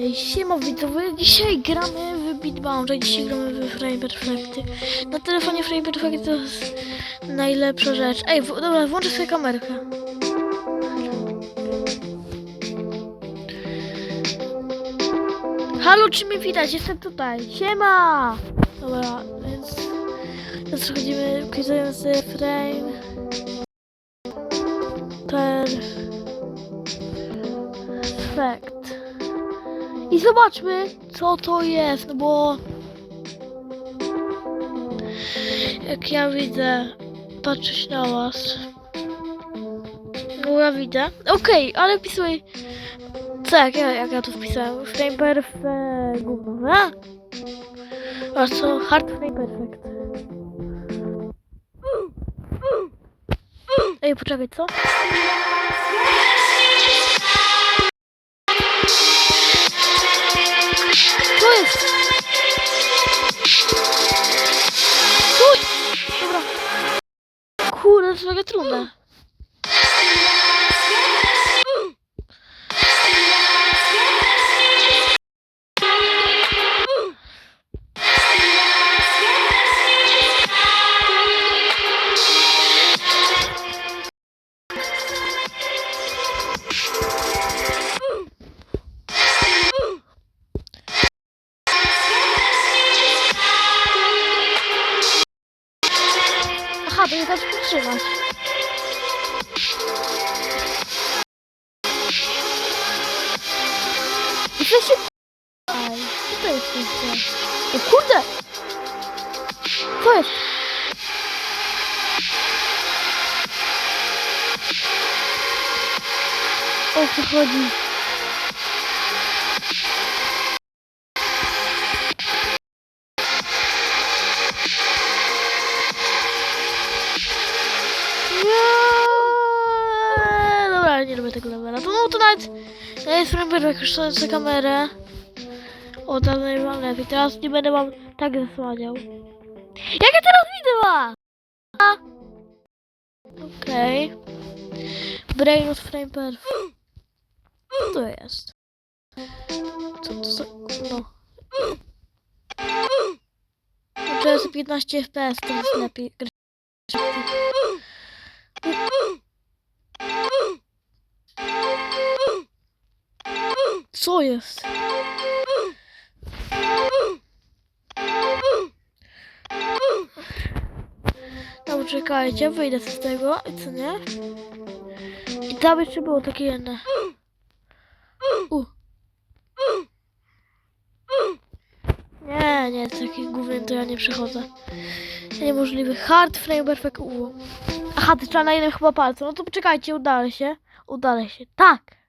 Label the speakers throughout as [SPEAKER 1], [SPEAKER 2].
[SPEAKER 1] Cześć, siema widzowie, dzisiaj gramy w Beatbounce, dzisiaj gramy w Frame Perfecty. Na telefonie Frame Perfect to jest najlepsza rzecz. Ej, dobra, włączę sobie kamerkę. Halo, czy mnie widać? Jestem tutaj. Siema! Dobra, więc teraz przechodzimy, sobie Frame I zobaczmy, co to jest, no bo jak ja widzę, patrzeć na was. No ja widzę. Okej, ale wpisuj. Tak, ja, jak ja to wpisałem. Frame perfect. Gówno, a? A co? Hard frame perfect. Ej, poczekaj, co? Jest? Stój! Dobra. Kurde, to jest mega trudne. Aj, co to jest jeszcze? O kurde! Co jest? O co chodzi? Jak już sobie kamerę. O, dalej mam lepiej. Teraz nie będę wam tak zasłaniał. Jak ja teraz? A? Okej. Brain of frame perfect. Co to jest? Co to za... No, To jest 15 FPS, to jest lepiej. Co jest? No czekajcie, wyjdę z tego, i co nie? I tam jeszcze było takie jedno. U. Nie, nie, taki główny to ja nie przechodzę. Niemożliwy. Hard frame perfect U. Aha, to trzeba na jednym chyba palcu. No to poczekajcie, udało się. Udało się. Tak.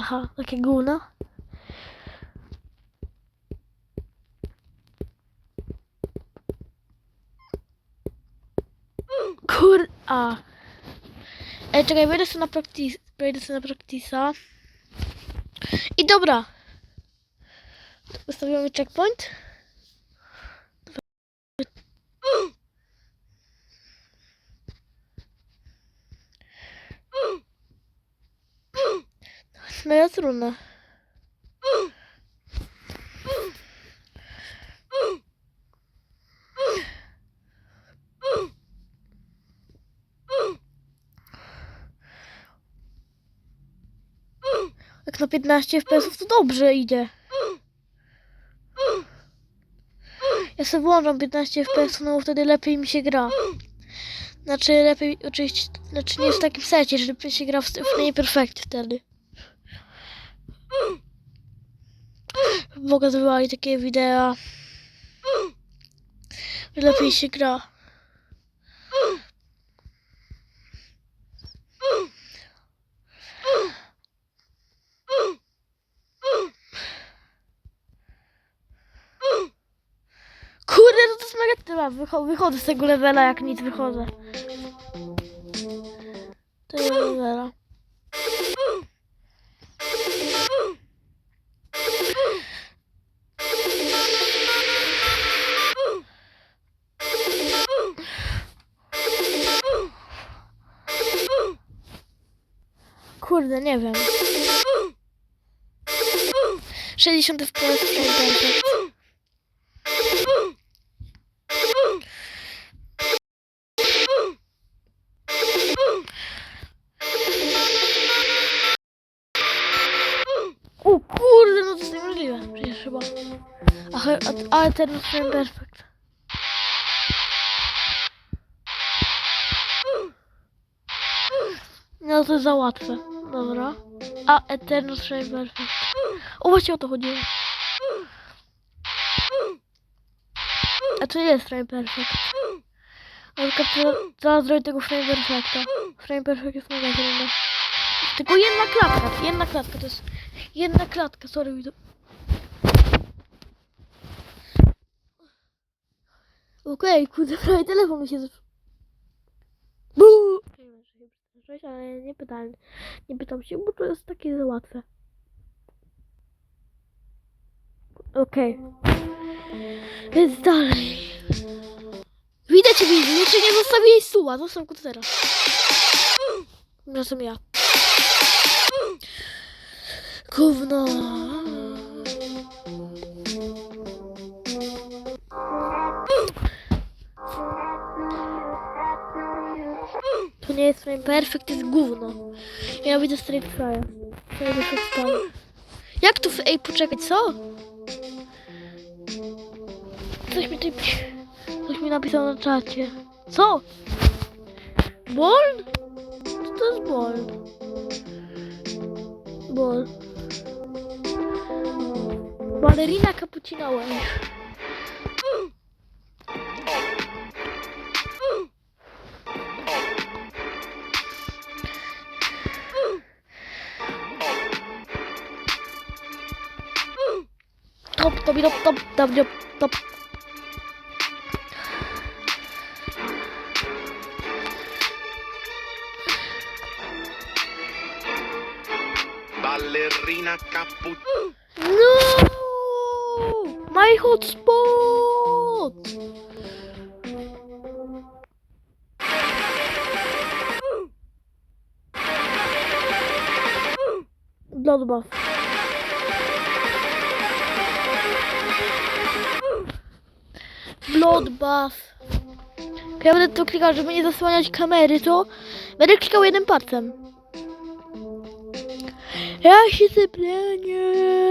[SPEAKER 1] Aha, takie gówno. Kur... A. Ej, czekaj, wejdę sobie na practice. Wejdę sobie na practice'a. I dobra. Ustawiamy checkpoint. Mega trudne. Jak na 15 FPS to dobrze idzie. Ja sobie włączam 15 FPS, no bo wtedy lepiej mi się gra. Znaczy lepiej, oczywiście, znaczy nie w takim secie, że lepiej się gra w, w nie wtedy. Pokazywali takie wideo, lepiej się gra. Kurde, to jest mega. Wycho wychodzę z tego levela, jak nic wychodzę. Kurde, nie wiem. 60 FPS frame perfect. O kurde, no to jest. Przecież chyba. Aha, a- ale ten frame perfect. No to za łatwe. Dobra. A Eternal Frame Perfect. O właśnie o to chodziło. A to nie jest Frame Perfect. Przykład to- zaraz zrobię tego Frame Perfecta. Frame Perfect jest mega trudny. Tylko jedna klatka, jedna klatka to jest. Jedna klatka, sorry widzę. Okej, kurde, prawie telefon mi się zepsuł. Buu! Cześć, ale nie pytam, nie pytam się, bo to jest takie za łatwe. Okej. Więc dalej. Cię, widzę. Jeszcze nie zostawiłeś suła. Zostaw go teraz. Razem ja. Gówno. Frame perfect, jest gówno. Ja widzę. Straight perfect style. Jak tu... Ej, poczekaj, co? Coś mi tutaj... Coś mi napisał na czacie. Co? Ball? Co to jest ball? Ball. Ballerina cappuccino way. Top, top, top, top, top, top.
[SPEAKER 2] Ballerina cappuccino.
[SPEAKER 1] No! My hotspot! Bloodbath. Bloodbath. Ja będę to klikał, żeby nie zasłaniać kamery, to będę klikał jednym palcem. Ja się. Nie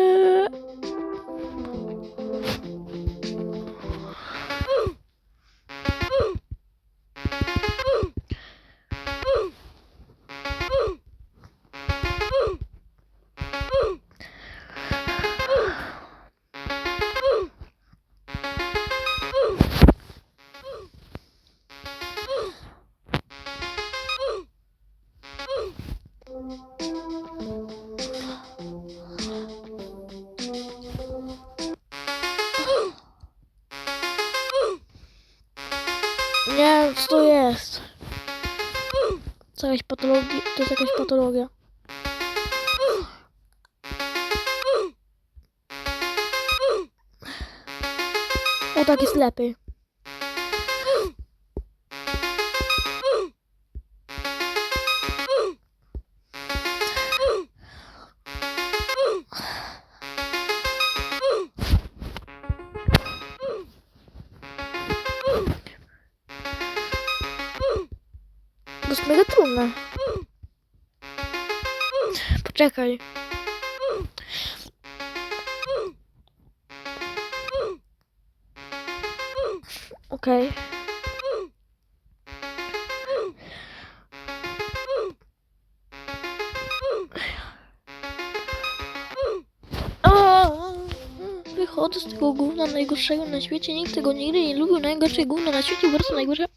[SPEAKER 1] wiem, co to jest. Co jakaś patologia? To jest jakaś patologia. O, tak jest. Poczekaj. Okej. A, Wychodzę z tego gówna najgorszego na świecie. Nikt tego nigdy nie lubił. Najgorsze gówno na świecie, prostu najgorsze.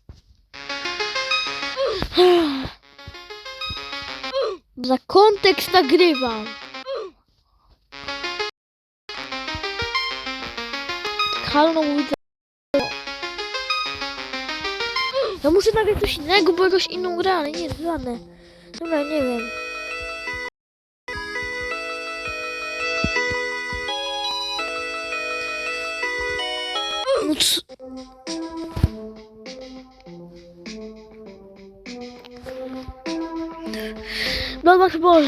[SPEAKER 1] Za kontekst nagrywam. Halo, widzę. Ja muszę nagrać coś innego, bo jakąś inną grę, ale nie jest. Dobra, nie wiem. Bloodbath Ball.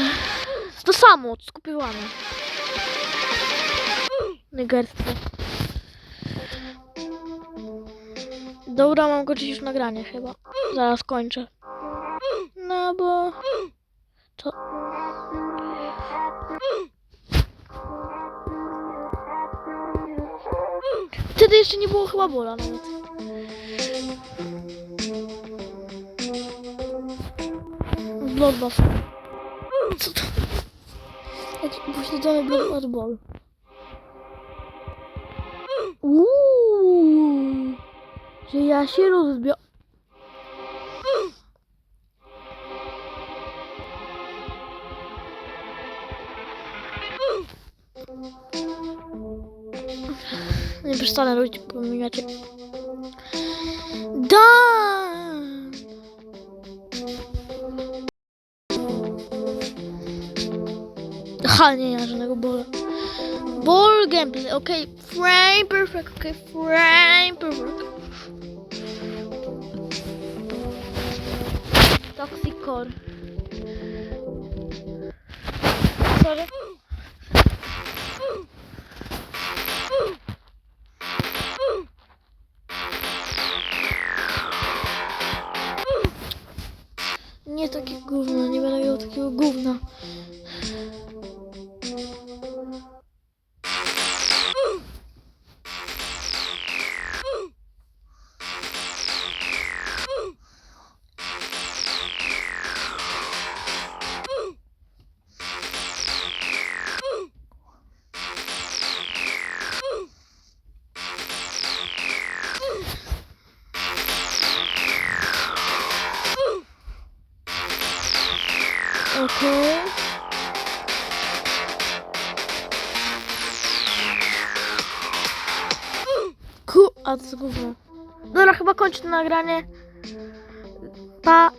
[SPEAKER 1] To samo, skopiowane. Negerstwo. Dobra, mam kończyć już nagranie chyba. Zaraz kończę. No bo... To... Wtedy jeszcze nie było chyba bola nawet. Bloodbath. Pośledzony Bloodbath Ball. Uuu, że ja się rozbia... Nie przestanę robić, pominacie. Dan! Aha, nie, ma żadnego bola. Ball gameplay, okay, frame perfect, okay, frame perfect. Toxic core. Sorry. Nie takie gówno, nie będę miał takiego gówna. Okej. Ku... A co gówno. Dobra, chyba kończę nagranie. Pa.